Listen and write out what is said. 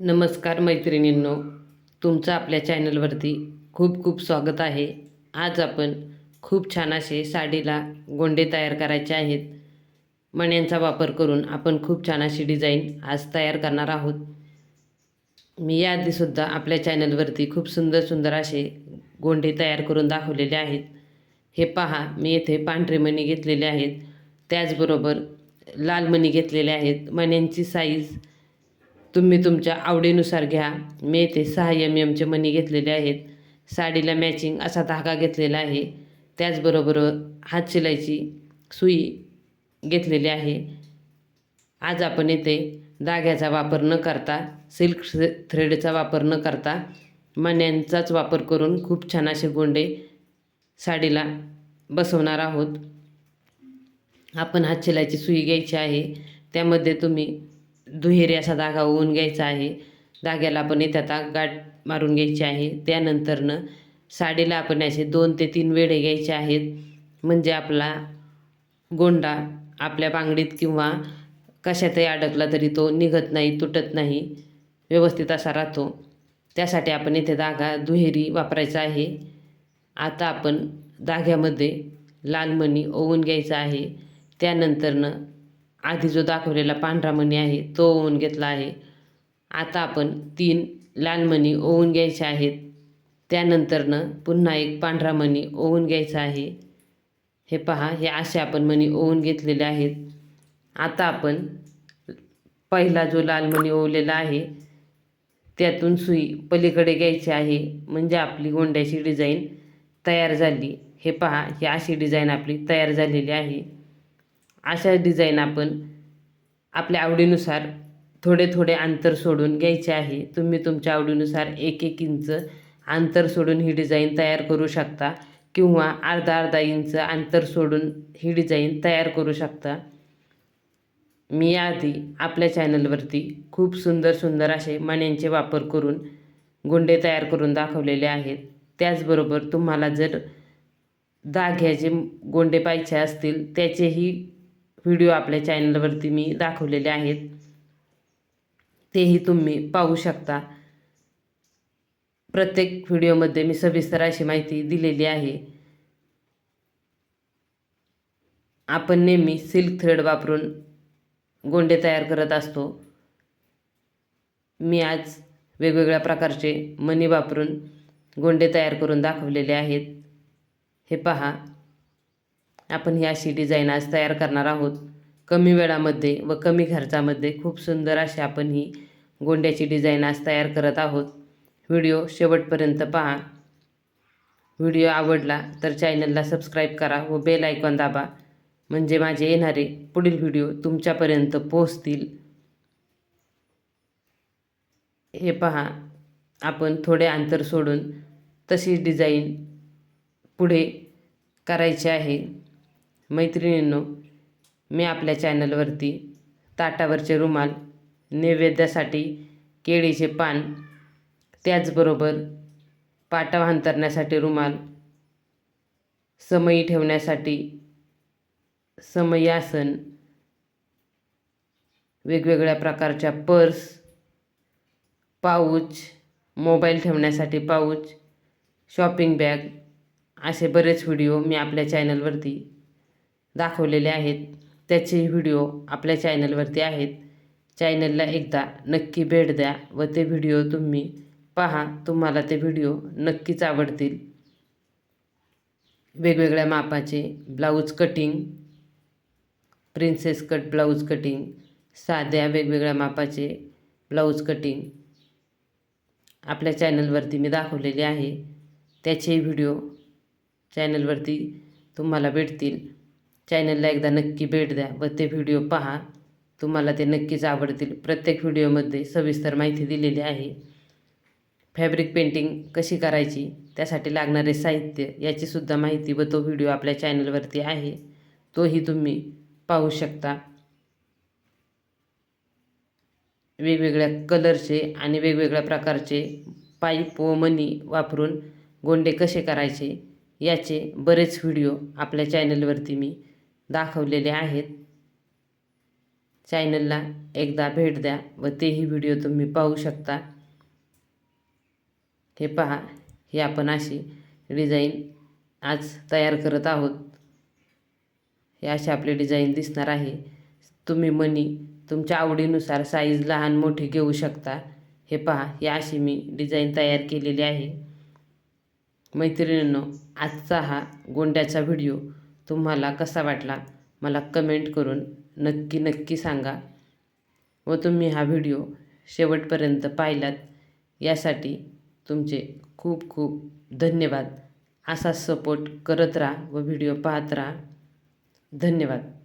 नमस्कार मैत्रिणींनो तुमचं आपल्या चॅनलवरती खूप खूप स्वागत आहे. आज आपण खूप छान असे साडीला गोंडे तयार करायचे आहेत. मण्यांचा वापर करून आपण खूप छान अशी डिझाईन आज तयार करणार आहोत. मी याआधीसुद्धा आपल्या चॅनलवरती खूप सुंदर सुंदर असे गोंडे तयार करून दाखवलेले आहेत. हे पहा मी येथे पांढरे मणी घेतलेले आहेत. त्याचबरोबर लाल मणी घेतलेले आहेत. मण्यांची साईज तुम्ही तुमच्या आवडीनुसार घ्या. मी येथे सहा एम एमचे मणी घेतलेले आहेत. साडीला मॅचिंग असा धागा घेतलेला आहे. त्याचबरोबर हात शिलाईची सुई घेतलेली आहे. आज आपण येथे धाग्याचा वापर न करता सिल्क थ्रेडचा वापर न करता मण्यांचाच वापर करून खूप छान असे गोंडे साडीला बसवणार आहोत. आपण हात शिलाईची सुई घ्यायची आहे. त्यामध्ये तुम्ही दुहेरी असा धागा ओवून घ्यायचा आहे. धाग्याला आपण इथे आता गाठ मारून घ्यायची आहे. त्यानंतरनं साडीला आपण असे दोन ते तीन वेढे घ्यायचे आहेत. म्हणजे आपला गोंडा आपल्या बांगडीत किंवा कशातही अडकला तरी तो निघत नाही तुटत नाही व्यवस्थित असा राहतो. त्यासाठी आपण इथे धागा दुहेरी वापरायचा आहे. आता आपण धाग्यामध्ये लालमणी ओवून घ्यायचा आहे. त्यानंतरनं आधी जो दाखवलेला पांढरा मणी आहे तो ओवून घेतला आहे. आता आपण तीन लाल मणी ओवून घ्यायचे आहेत. त्यानंतरनं पुन्हा एक पांढरा मणी ओवून घ्यायचा आहे. हे पहा हे असे आपण मणी ओवून घेतलेले आहेत. आता आपण पहिला जो लाल मणी ओवलेला आहे त्यातून सुई पलीकडे घ्यायची आहे. म्हणजे आपली गोंड्याची डिझाईन तयार झाली. हे पहा ही अशी डिझाईन आपली तयार झालेली आहे. अशा डिझाईन आपण आपल्या आवडीनुसार थोडे थोडे अंतर सोडून घ्यायचे आहे. तुम्ही तुमच्या आवडीनुसार एक एक इंच अंतर सोडून ही डिझाईन तयार करू शकता किंवा अर्धा अर्धा इंच अंतर सोडून ही डिझाईन तयार करू शकता. मी याआधी आपल्या चॅनलवरती खूप सुंदर सुंदर असे मण्यांचे वापर करून गोंडे तयार करून दाखवलेले आहेत. त्याचबरोबर तुम्हाला जर धाग्याचे गोंडे पाहिजे असतील त्याचेही व्हिडिओ आपल्या चॅनलवरती मी दाखवलेले आहेत. तेही तुम्ही पाहू शकता. प्रत्येक व्हिडिओमध्ये मी सविस्तर अशी माहिती दिलेली आहे. आपण नेहमी सिल्क थ्रेड वापरून गोंडे तयार करत असतो. मी आज वेगवेगळ्या प्रकारचे मणी वापरून गोंडे तयार करून दाखवलेले आहेत. हे पहा. आपण ही अशी डिझाईन आज तयार करणार आहोत. कमी वेळामध्ये व कमी खर्चामध्ये खूप सुंदर अशी आपण ही गोंड्याची डिझाईन आज तयार करत आहोत. व्हिडिओ शेवटपर्यंत पहा. व्हिडिओ आवडला तर चॅनलला सबस्क्राईब करा व बेल आयकॉन दाबा. म्हणजे माझे येणारे पुढील व्हिडिओ तुमच्यापर्यंत पोहोचतील. हे पहा. आपण थोडे अंतर सोडून तशी डिझाईन पुढे करायची आहे. मैत्रिणींनो मी आपल्या चॅनलवरती ताटावरचे रुमाल नैवेद्यासाठी केळीचे पान त्याचबरोबर पाटा अंतरण्यासाठी रुमाल समई ठेवण्यासाठी समई आसन वेगवेगळ्या प्रकारच्या पर्स पाऊच मोबाईल ठेवण्यासाठी पाऊच शॉपिंग बॅग असे बरेच व्हिडिओ मी आपल्या चॅनलवरती दाखवलेले आहेत. त्याचे व्हिडिओ आपल्या चॅनलवरती आहेत. चॅनलला एकदा नक्की भेट द्या व ते व्हिडिओ तुम्ही पहा. तुम्हाला ते व्हिडिओ नक्कीच आवडतील. वेगवेगळ्या मापाचे blouse cutting princess cut blouse cutting साध्या वेगवेगळ्या मापाचे ब्लाऊज कटिंग आपल्या चॅनलवरती मी दाखवलेले आहे. त्याचे व्हिडिओ चॅनलवरती तुम्हाला भेटतील. चॅनलला एकदा नक्की भेट द्या व ते व्हिडिओ पहा. तुम्हाला ते नक्कीच आवडतील. प्रत्येक व्हिडिओमध्ये सविस्तर माहिती दिलेली आहे. फॅब्रिक पेंटिंग कशी करायची? त्यासाठी लागणारे साहित्य याचीसुद्धा माहिती व तो व्हिडिओ आपल्या चॅनलवरती आहे. तोही तुम्ही पाहू शकता. वेगवेगळ्या कलरचे आणि वेगवेगळ्या प्रकारचे पाईप व मनी वापरून गोंडे कसे करायचे याचे बरेच व्हिडिओ आपल्या चॅनलवरती मी दाखवलेले आहेत. चॅनलला एकदा भेट द्या व तेही व्हिडिओ तुम्ही पाहू शकता. हे पहा ही आपण अशी डिझाईन आज तयार करत आहोत. हे असे आपले डिझाईन दिसणार आहे. तुम्ही मनी तुमच्या आवडीनुसार साईज लहान मोठी घेऊ शकता. हे पहा ही अशी मी डिझाईन तयार केलेली आहे. मैत्रिणींनो आजचा हा गोंड्याचा व्हिडिओ तुम्हाला कसा वाटला मला कमेंट करून नक्की नक्की सांगा. व तुम्ही हा व्हिडिओ शेवटपर्यंत पाहिलात यासाठी तुमचे खूप खूप धन्यवाद. असा सपोर्ट करत राहा व व्हिडिओ पाहत राहा. धन्यवाद.